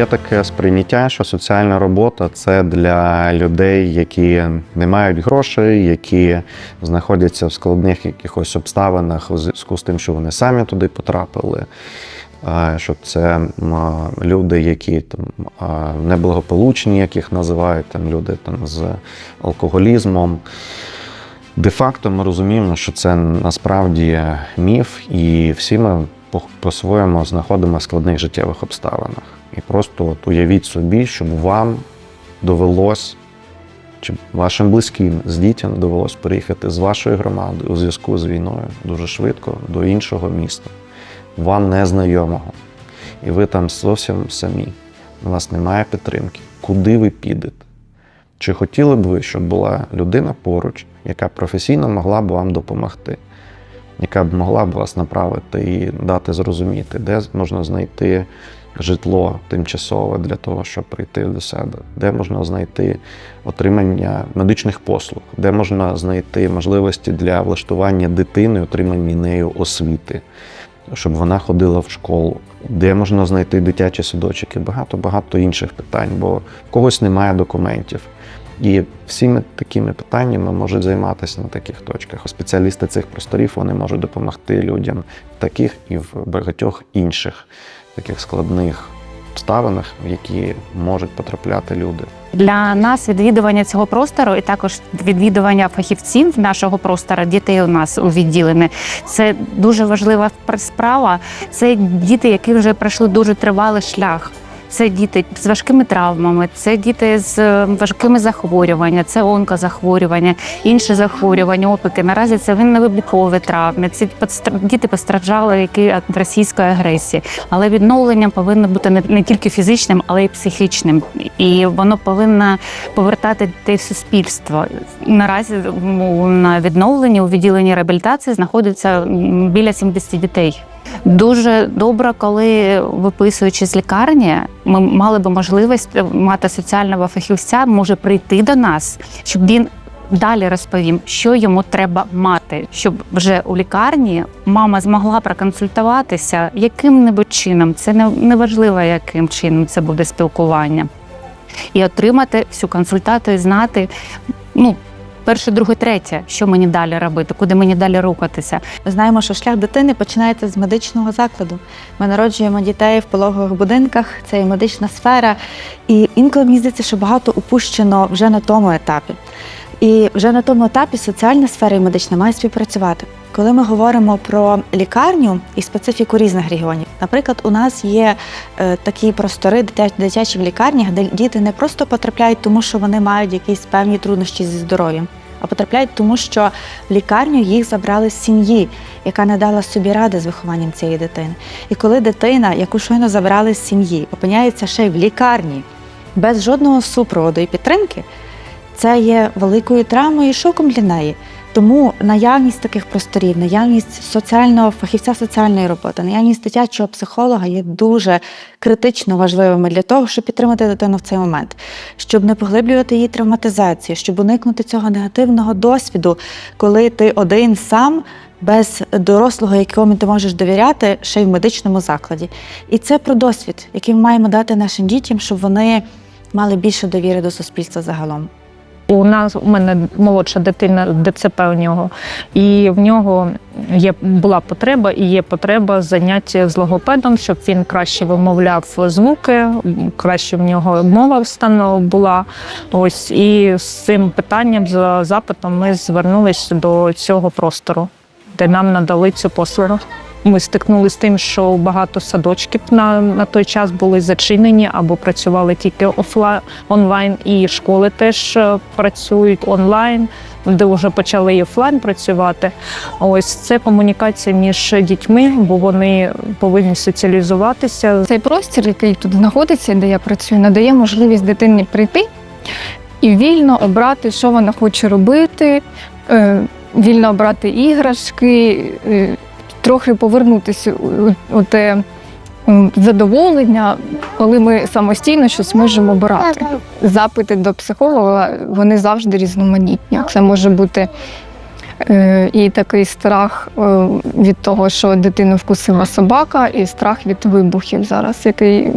Є таке сприйняття, що соціальна робота це для людей, які не мають грошей, які знаходяться в складних якихось обставинах у зв'язку з тим, що вони самі туди потрапили. Що це люди, які там неблагополучні, яких називають там люди там з алкоголізмом. Де-факто ми розуміємо, що це насправді міф, і всі ми по- по-своєму знаходимо в складних життєвих обставинах. І просто от уявіть собі, щоб вам довелось, чи вашим близьким з дітям довелось переїхати з вашої громади у зв'язку з війною дуже швидко до іншого міста, вам незнайомого. І ви там зовсім самі. У вас немає підтримки. Куди ви підете? Чи хотіли б ви, щоб була людина поруч, яка професійно могла б вам допомогти, яка б могла б вас направити і дати зрозуміти, де можна знайти житло тимчасове для того, щоб прийти до себе, де можна знайти отримання медичних послуг, де можна знайти можливості для влаштування дитини, отримання нею освіти, щоб вона ходила в школу, де можна знайти дитячі садочки, багато багато інших питань, бо в когось немає документів. І всіми такими питаннями можуть займатися на таких точках. Спеціалісти цих просторів вони можуть допомогти людям в таких і в багатьох інших таких складних обставинах, в які можуть потрапляти люди. Для нас відвідування цього простору і також відвідування фахівців нашого простору, дітей у нас у відділенні, це дуже важлива справа. Це діти, які вже пройшли дуже тривалий шлях. Це діти з важкими травмами, це діти з е, важкими захворюваннями, це онкозахворювання, інші захворювання, опіки. Наразі це винно-вибухові травми. Подстра- діти постраждали які від російської агресії. Але відновлення повинно бути не, тільки фізичним, але й психічним. І воно повинно повертати дітей в суспільство. Наразі на відновленні у відділенні реабілітації знаходиться біля 70 дітей. Дуже добре, коли виписуючи з лікарні, ми мали би можливість мати соціального фахівця, може прийти до нас, щоб він далі розповім, що йому треба мати, щоб вже у лікарні мама змогла проконсультуватися яким-небудь чином. Це не важливо, яким чином це буде спілкування, і отримати всю консультацію, знати. Ну, перше, друге, третє, що мені далі робити, куди мені далі рухатися. Ми знаємо, що шлях дитини починається з медичного закладу. Ми народжуємо дітей в пологових будинках, це і медична сфера. І інколи мені здається, що багато упущено вже на тому етапі. І вже на тому етапі соціальна сфера і медична має співпрацювати. Коли ми говоримо про лікарню і специфіку різних регіонів, наприклад, у нас є е, такі простори дитячі в лікарнях, де діти не просто потрапляють, тому що вони мають якісь певні труднощі зі здоров'ям, а потрапляють тому, що в лікарню їх забрали з сім'ї, яка не дала собі ради з вихованням цієї дитини. І коли дитина, яку щойно забрали з сім'ї, опиняється ще й в лікарні без жодного супроводу і підтримки, це є великою травмою і шоком для неї. Тому наявність таких просторів, наявність соціального фахівця соціальної роботи, наявність дитячого психолога є дуже критично важливими для того, щоб підтримати дитину в цей момент, щоб не поглиблювати її травматизацію, щоб уникнути цього негативного досвіду, коли ти один сам. Без дорослого, якому ти можеш довіряти, ще й в медичному закладі. І це про досвід, який ми маємо дати нашим дітям, щоб вони мали більше довіри до суспільства загалом. У нас у мене молодша дитина ДЦП у нього, і в нього є була потреба і є потреба заняття з логопедом, щоб він краще вимовляв звуки, краще в нього мова встанова була. Ось і з цим питанням за запитом ми звернулися до цього простору, де нам надали цю послугу. Ми стикнулися з тим, що багато садочків на, на той час були зачинені або працювали тільки офлайн онлайн, і школи теж е, працюють онлайн, де вже почали і офлайн працювати. Ось це комунікація між дітьми, бо вони повинні соціалізуватися. Цей простір, який тут знаходиться, де я працюю, надає можливість дитині прийти і вільно обрати, що вона хоче робити, е, вільно обрати іграшки, е, трохи повернутися у- те задоволення, коли ми самостійно щось можемо обирати. Запити до психолога вони завжди різноманітні. Це може бути е, і такий страх е, від того, що дитину вкусила собака, і страх від вибухів зараз, який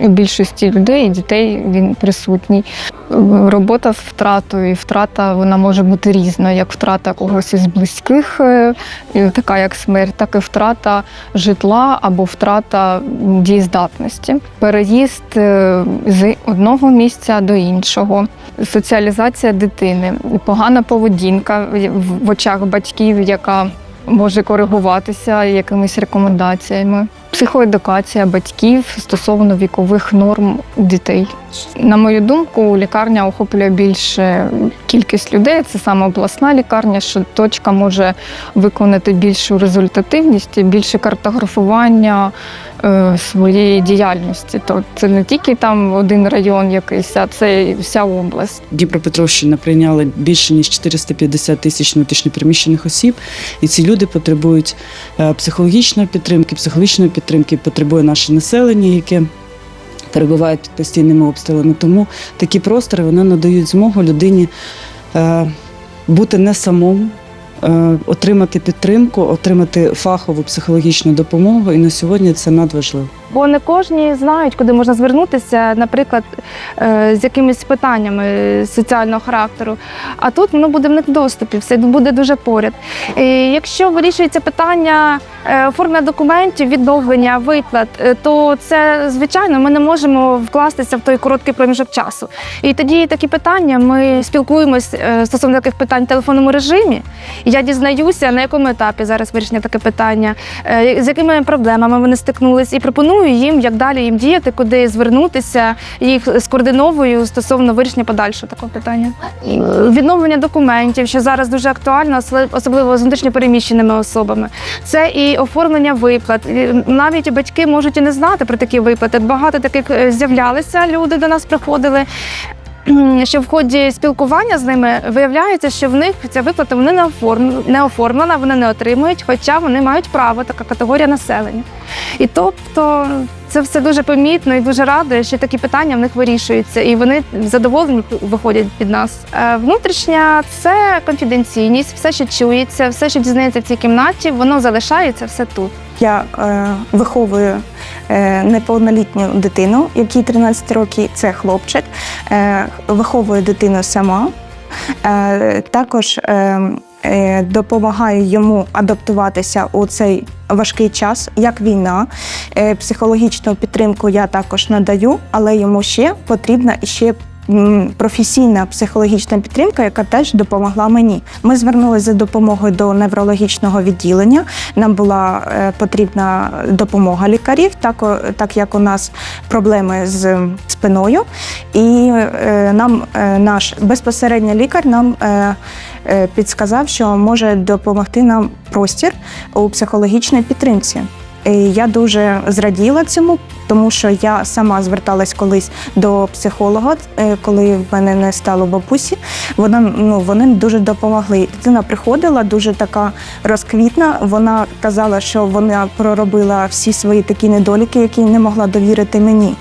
більшості людей і дітей він присутній. Робота з втратою, і втрата вона може бути різна, як втрата когось із близьких, е, така як смерть, так і втрата житла або втрата дієздатності. Переїзд е, з одного місця до іншого, соціалізація дитини, погана поведінка в- в очах батьків, яка може коригуватися якимись рекомендаціями. Психоедукація батьків стосовно вікових норм дітей. На мою думку, лікарня охоплює більше кількість людей. Це саме обласна лікарня, що точка може виконати більшу результативність, більше картографування е, своєї діяльності. То це не тільки там один район якийсь, а це вся область. Дніпропетровщина прийняла більше ніж 450 тисяч внутрішньопереміщених осіб, і ці люди потребують е, психологічної підтримки, психологічної підтримки потребує наше населення, яке перебуває під постійними обстрілами. Тому такі простори вони надають змогу людині е, бути не самому. Е, Отримати підтримку, отримати фахову психологічну допомогу, і на сьогодні це надважливо. Бо не кожні знають, куди можна звернутися, наприклад, е, з якимись питаннями соціального характеру. А тут воно буде в них доступі, все буде дуже поряд. І якщо вирішується питання е, оформлення документів, відновлення виплат, то це звичайно ми не можемо вкластися в той короткий проміжок часу. І тоді такі питання ми спілкуємось стосовно таких питань в телефонному режимі. Я дізнаюся, на якому етапі зараз вирішення таке питання, е, з якими проблемами вони стикнулись, і пропоную їм, як далі їм діяти, куди звернутися, їх скоординовую стосовно вирішення подальшого такого питання. Відновлення документів, що зараз дуже актуально, особливо з внутрішньопереміщеними особами. Це і оформлення виплат. Навіть батьки можуть і не знати про такі виплати. Багато таких е, з'являлися, люди до нас приходили. Що в ході спілкування з ними виявляється, що в них ця виплата вони не оформлена, не оформлена, вони не отримують, хоча вони мають право, така категорія населення. І тобто це все дуже помітно і дуже радує, що такі питання в них вирішуються, і вони задоволені виходять від нас. Е, Внутрішня це конфіденційність, все, що чується, все, що дізнається в цій кімнаті, воно залишається все тут. Я е, виховую е, неповнолітню дитину, якій 13 років, це хлопчик. Е, виховую дитину сама. Е, також е, е, допомагаю йому адаптуватися у цей важкий час, як війна. Е, психологічну підтримку я також надаю, але йому ще потрібна ще професійна психологічна підтримка, яка теж допомогла мені. Ми звернулися за допомогою до неврологічного відділення. Нам була е, потрібна допомога лікарів, так, так як у нас проблеми з спиною. І е, нам е, наш безпосередньо лікар нам підсказав, що може допомогти нам простір у психологічній підтримці. Я дуже зраділа цьому, тому що я сама зверталась колись до психолога, е, коли в мене не стало бабусі. Вона ну вони дуже допомогли. Дитина приходила дуже така розквітна. Вона казала, що вона проробила всі свої такі недоліки, які не могла довірити мені.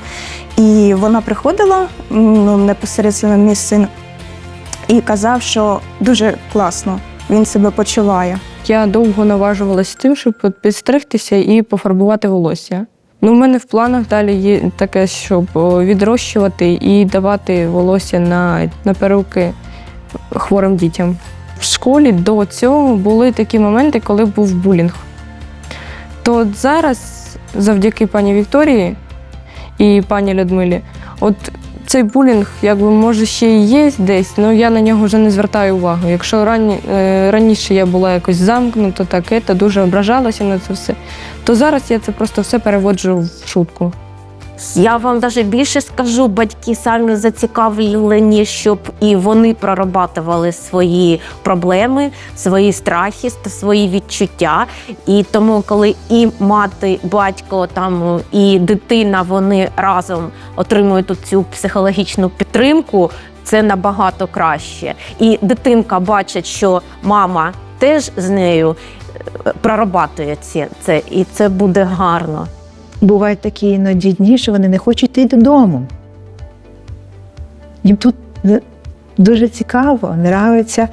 І вона приходила ну, непосередньо мій син і казав, що дуже класно він себе почуває. Я довго наважувалася тим, щоб підстригтися і пофарбувати волосся. Ну, у мене в планах далі є таке, щоб відрощувати і давати волосся на, на перуки хворим дітям. В школі до цього були такі моменти, коли був булінг. То от зараз, завдяки пані Вікторії і пані Людмилі, от цей булінг, якби може ще і є десь, але я на нього вже не звертаю увагу. Якщо рані, е, раніше я була якось замкнута, таке, та дуже ображалася на це все, то зараз я це просто все переводжу в шутку. Я вам навіть більше скажу, батьки самі зацікавлені, щоб і вони прорабатували свої проблеми, свої страхи свої відчуття. І тому, коли і мати, батько там і дитина вони разом отримують цю психологічну підтримку, це набагато краще. І дитинка бачить, що мама теж з нею е, прорабатує це, це і це буде гарно. Бувають такі іноді дні, що вони не хочуть йти додому. Їм тут е, дуже цікаво, нравиться.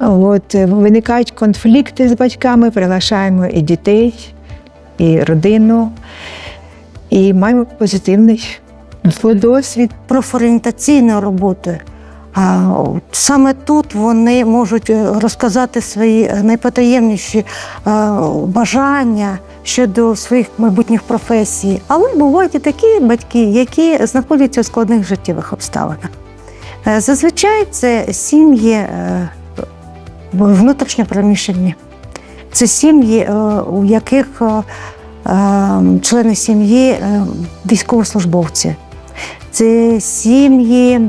От, е, виникають конфлікти з батьками, приглашаємо і дітей, і родину, і маємо позитивний досвід профорієнтаційною роботою. А саме тут вони можуть е, розказати свої найпотаємніші бажання щодо своїх майбутніх професій. Але бувають і такі батьки, які знаходяться у складних життєвих обставинах. Е, Зазвичай це сім'ї е, внутрішньо переміщені. Це сім'ї, е, у яких члени сім'ї військовослужбовці. Це сім'ї,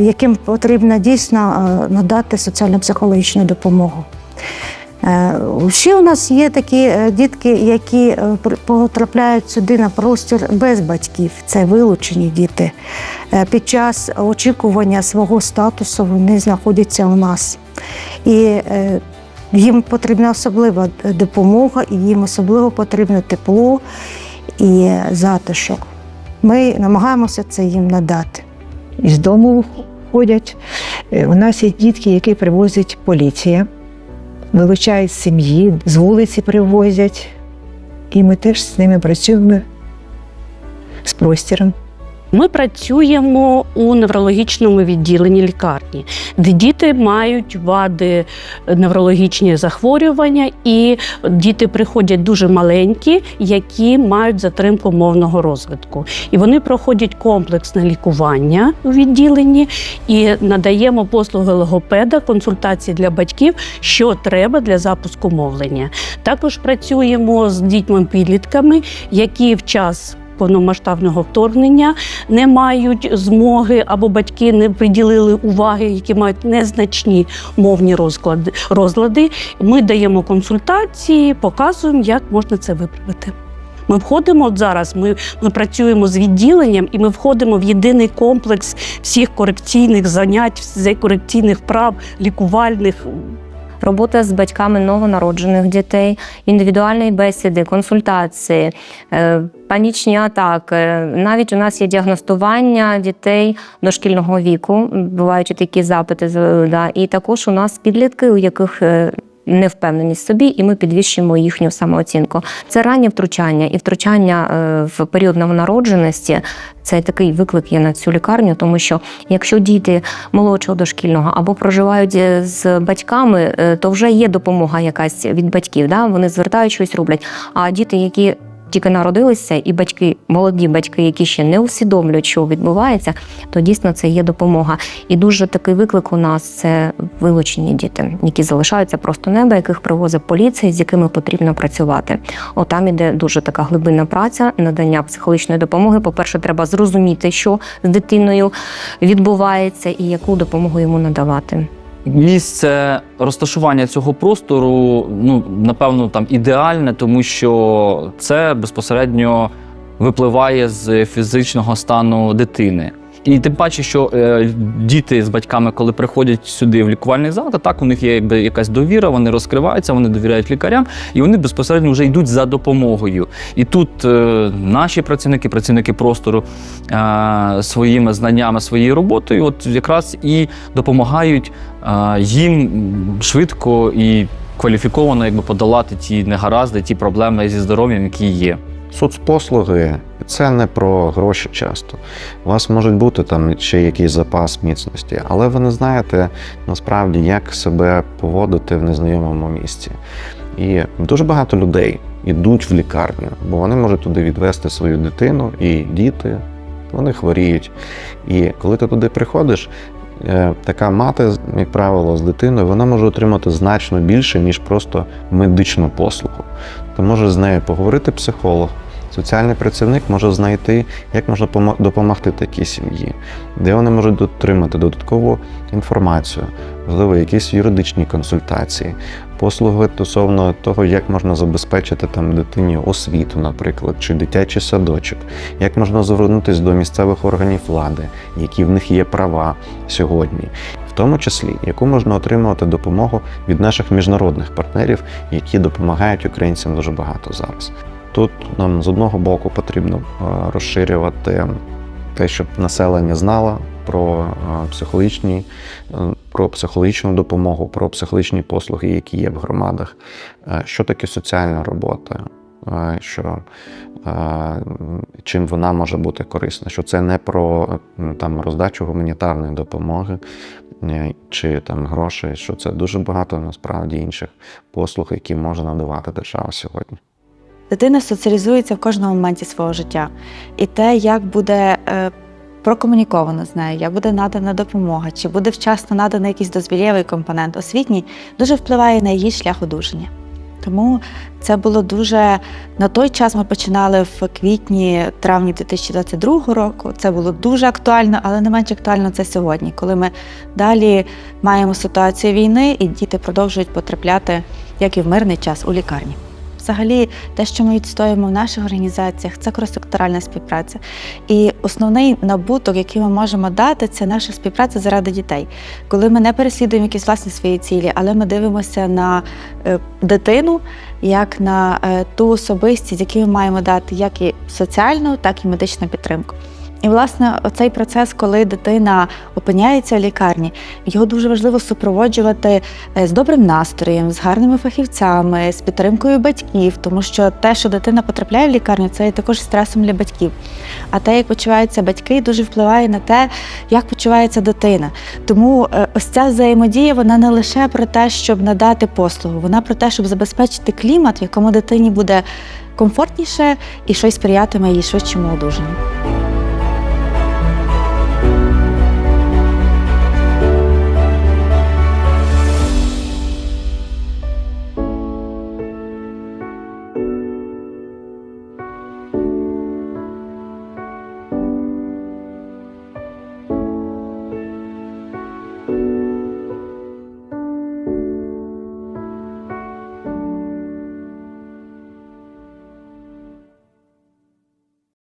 яким потрібно дійсно надати соціально-психологічну допомогу. Е, Ще у нас є такі е, дітки, які е, потрапляють сюди на простір без батьків. Це вилучені діти. Під час очікування свого статусу вони знаходяться у нас. І їм потрібна особлива допомога, і їм особливо потрібно тепло і затишок. Ми намагаємося це їм надати. із дому ходять. У нас є дітки, які привозить поліція, вилучають з сім'ї, з вулиці привозять. І ми теж з ними працюємо з простіром. Ми працюємо у неврологічному відділенні лікарні, де діти мають вади неврологічні захворювання, і діти приходять дуже маленькі, які мають затримку мовного розвитку. І вони проходять комплексне лікування у відділенні і надаємо послуги логопеда, консультації для батьків, що треба для запуску мовлення. Також працюємо з дітьми-підлітками, які в час повномасштабного вторгнення не мають змоги або батьки не приділили уваги, які мають незначні мовні розклади, розлади. Ми даємо консультації, показуємо, як можна це виправити. Ми входимо от зараз. Ми, ми працюємо з відділенням і ми входимо в єдиний комплекс всіх корекційних занять, корекційних прав, лікувальних. Робота з батьками новонароджених дітей, індивідуальні бесіди, консультації, е, панічні атаки. Навіть у нас є діагностування дітей дошкільного віку. Бувають такі запити. Да. І також у нас підлітки, у яких е, невпевненість в собі, і ми підвищуємо їхню самооцінку. Це раннє втручання і втручання е, в період новонародженості. Це такий виклик є на цю лікарню, тому що якщо діти молодшого дошкільного або проживають е, з батьками, е, то вже є допомога якась від батьків. Да? Вони звертають щось роблять. А діти, які тільки народилися, і батьки, молоді батьки, які ще не усвідомлюють, що відбувається, то дійсно це є допомога. І дуже такий виклик у нас це вилучені діти, які залишаються просто неба, яких привозить поліція, з якими потрібно працювати. Отам іде дуже така глибинна праця, надання психологічної допомоги. По-перше, треба зрозуміти, що з дитиною відбувається, і яку допомогу йому надавати. Місце розташування цього простору, ну напевно, там ідеальне, тому що це безпосередньо випливає з фізичного стану дитини. І тим паче, що е, діти з батьками, коли приходять сюди в лікувальний заклад, так у них є якась довіра, вони розкриваються, вони довіряють лікарям, і вони безпосередньо вже йдуть за допомогою. І тут е, наші працівники, працівники простору е, своїми знаннями, своєю роботою, от якраз і допомагають їм швидко і кваліфіковано якби подолати ті негаразди, ті проблеми зі здоров'ям, які є. Соцпослуги це не про гроші часто. У вас можуть бути там ще якийсь запас міцності, але ви не знаєте насправді, як себе поводити в незнайомому місці. І дуже багато людей йдуть в лікарню, бо вони можуть туди відвести свою дитину і діти, вони хворіють. І коли ти туди приходиш, така мати, як правило, з дитиною, вона може отримати значно більше, ніж просто медичну послугу. То може з нею поговорити психолог. Соціальний працівник може знайти, як можна допомогти такій сім'ї, де вони можуть отримати додаткову інформацію, можливо, якісь юридичні консультації, послуги стосовно того, як можна забезпечити там дитині освіту, наприклад, чи дитячий садочок, як можна звернутися до місцевих органів влади, які в них є права сьогодні, в тому числі яку можна отримувати допомогу від наших міжнародних партнерів, які допомагають українцям дуже багато зараз. Тут нам з одного боку потрібно е, розширювати те, щоб населення знало про е, психологічні, е, про психологічну допомогу, про психологічні послуги, які є в громадах, що таке соціальна робота, що чим вона може бути корисна, що це не про там роздачу гуманітарної допомоги чи там грошей, що це дуже багато насправді інших послуг, які може надавати держава сьогодні. Дитина соціалізується в кожному моменті свого життя. І те, як буде е, прокомуніковано з нею, як буде надана допомога, чи буде вчасно наданий якийсь дозвілєвий компонент освітній, дуже впливає на її шлях одужання. Тому це було дуже на той час. Ми починали в квітні, травні 2022 року. Це було дуже актуально, але не менш актуально це сьогодні, коли ми далі маємо ситуацію війни, і діти продовжують потрапляти, як і в мирний час, у лікарні. Взагалі, те, що ми відстоюємо в наших організаціях, це кросекторальна співпраця. І основний набуток, який ми можемо дати, це наша співпраця заради дітей. Коли ми не переслідуємо якісь власні свої цілі, але ми дивимося на е, дитину як на е, ту особистість, якій ми маємо дати як і соціальну, так і медичну підтримку. І, власне, оцей процес, коли дитина опиняється в лікарні, його дуже важливо супроводжувати е, з добрим настроєм, з гарними фахівцями, з підтримкою батьків, тому що те, що дитина потрапляє в лікарню, це є також стресом для батьків. А те, як почуваються батьки, дуже впливає на те, як почувається дитина. Тому е, ось ця взаємодія вона не лише про те, щоб надати послугу, вона про те, щоб забезпечити клімат, в якому дитині буде комфортніше і щось сприятиме її швидшому одужанню.